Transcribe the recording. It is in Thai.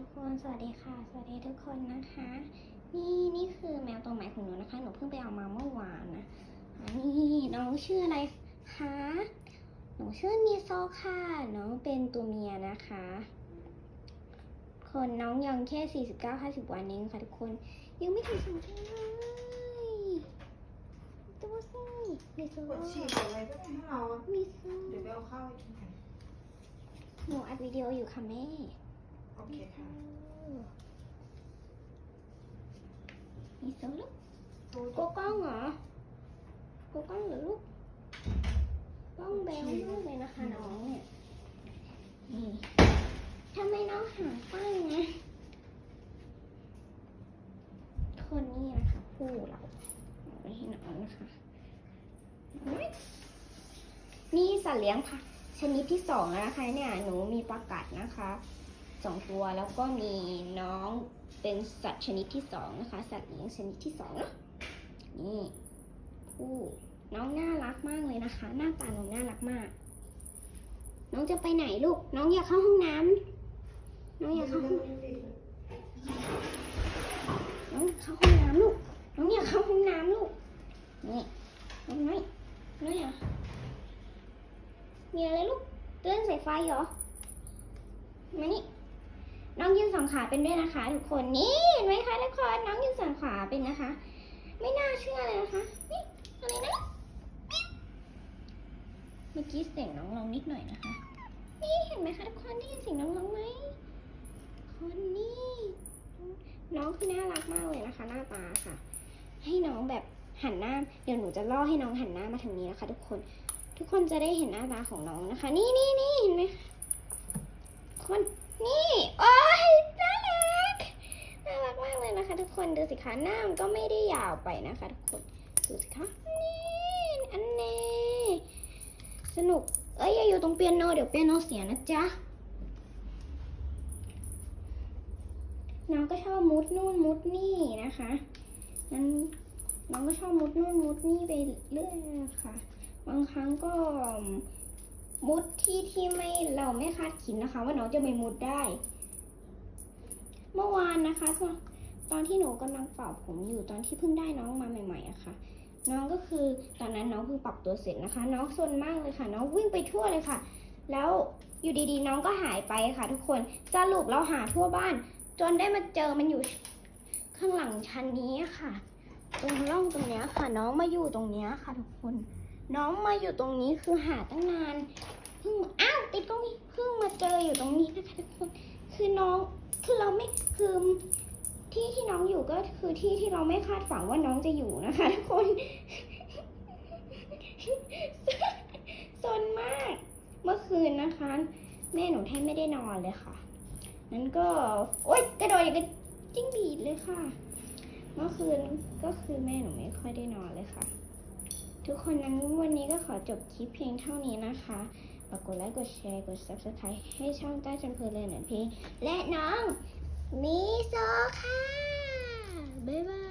ทุกคนสวัสดีค่ะ สวัสดีทุกคนนะคะ นี่นี่คือแมวตัวใหม่ของหนูนะคะ หนูเพิ่งไปเอามาเมื่อวานนะอ่านี่น้องชื่ออะไรคะหนูชื่อมีโซค่ะน้องเป็นตัวเมียนะคะ คนน้องยังแค่ 49 50 วันเองค่ะทุกคน ยังไม่ถึงสองเดือนเลยตัวสิมีโซปวดฉี่ปวดอะไรก็ได้ให้เราอะมีโซเดี๋ยวไปเอาข้าวให้กินกันหนูอัดวิดีโออยู่ค่ะแม่ โอเคค่ะ มีโซลูกโอ้โกกล้องเหรอโกกล้องเหรอลูกกล้องแบวมากเลยนะคะน้องเนี่ยนี่ทำไมน้องหางตั้งนะคนนี้นะคะผู้เราเอาไว้ให้น้องนะคะอุ๊ยนี่สัตว์เลี้ยงค่ะ ชนิดที่สองแล้วนะคะเนี่ยหนูมีปลากัดนะคะ สองตัวแล้วก็มีน้องเป็นสัตว์ชนิดที่สองนะคะ สัตว์เลี้ยงชนิดที่สองเนอะนี่ผู้น้องน่ารักมากเลยนะคะ หน้าตาน้องน่ารักมาก น้องจะไปไหนลูก น้องอยากเข้าห้องน้ำน้องอยากเข้าห้องน้องเข้าห้องน้ำลูก น้องอยากเข้าห้องน้ำลูก นี่น้องน้อยน้อยอะมีอะไรลูกเตือนสายไฟเหรอมานี่ น้องยืนสองขาเป็นด้วยนะคะ ทุกคนนี่เห็นไหมคะทุกคนน้องยืนสองขาเป็นนะคะ ไม่น่าเชื่อเลยนะคะนี่อะไรนะเมื่อกี้เสียงน้องร้องนิดหน่อยนะคะ นี่เห็นไหมคะทุกคนได้ยินเสียงน้องร้องไหมคนนี่น้องคือน่ารักมากเลยนะคะ หน้าตาค่ะ ให้น้องแบบหันหน้า เดี๋ยวหนูจะล่อให้น้องหันหน้ามาทางนี้นะคะ ทุกคน ทุกคนจะได้เห็นหน้าตาของน้องนะคะ นี่นี่นี่เห็นไหมคน นี่โอ้ยน่ารักน่ารักมากเลยนะคะ ทุกคนดูสิคะหน้ามันก็ไม่ได้ยาวไปนะคะ ทุกคนดูสิคะนี่อันนี้สนุกเอ้ยอย่าอยู่ตรงเปียโนเดี๋ยวเปียโนเสียนะจ๊ะน้องก็ชอบมุดนู่นมุดนี่นะคะนั้นน้องก็ชอบมุดนู่นมุดนี่ไปเรื่อยค่ะ บางครั้งก็ มุดที่ที่ไม่เราไม่คาดคิดนะคะ ว่าน้องจะไปมุดได้ เมื่อวานนะคะตอนตอนที่หนูกำลังเป่าผมอยู่ตอนที่เพิ่งได้น้องมาใหม่ ๆอะค่ะ น้องก็คือตอนนั้นน้องเพิ่งปรับตัวเสร็จนะคะ น้องซนมากเลยค่ะ น้องวิ่งไปทั่วเลยค่ะ แล้วอยู่ดีๆ น้องก็หายไปค่ะ ทุกคนสรุปเราหาทั่วบ้าน จนได้มาเจอมันอยู่ข้างหลังชั้นนี้ค่ะ ตรงร่องตรงนี้ค่ะ น้องมาอยู่ตรงนี้ค่ะ ทุกคน น้องมาอยู่ตรงนี้คือหาตั้งนานเพิ่งอ้าวติดตรงนี้เพิ่งมาเจออยู่ตรงนี้นะคะทุกคนคือน้องคือเราไม่คือที่ที่น้องอยู่ก็คือที่ที่เราไม่คาดฝันว่าน้องจะอยู่นะคะทุกคนซนมาก เมื่อคืนนะคะ แม่หนูแทบไม่ได้นอนเลยค่ะ นั้นก็ โอ๊ยกระโดดอย่างกับจิ้งหรีดเลยค่ะ เมื่อคืนก็คือแม่หนูไม่ค่อยได้นอนเลยค่ะ ทุกคนนั้นวันนี้ก็ขอจบคลิปเพียงเท่านี้นะคะฝากกดไลค์ กดแชร์ กด subscribe ให้ช่องใต้จำเพลินเลยหน่อยพี่และน้องมิโซค่ะ บ๊ายบาย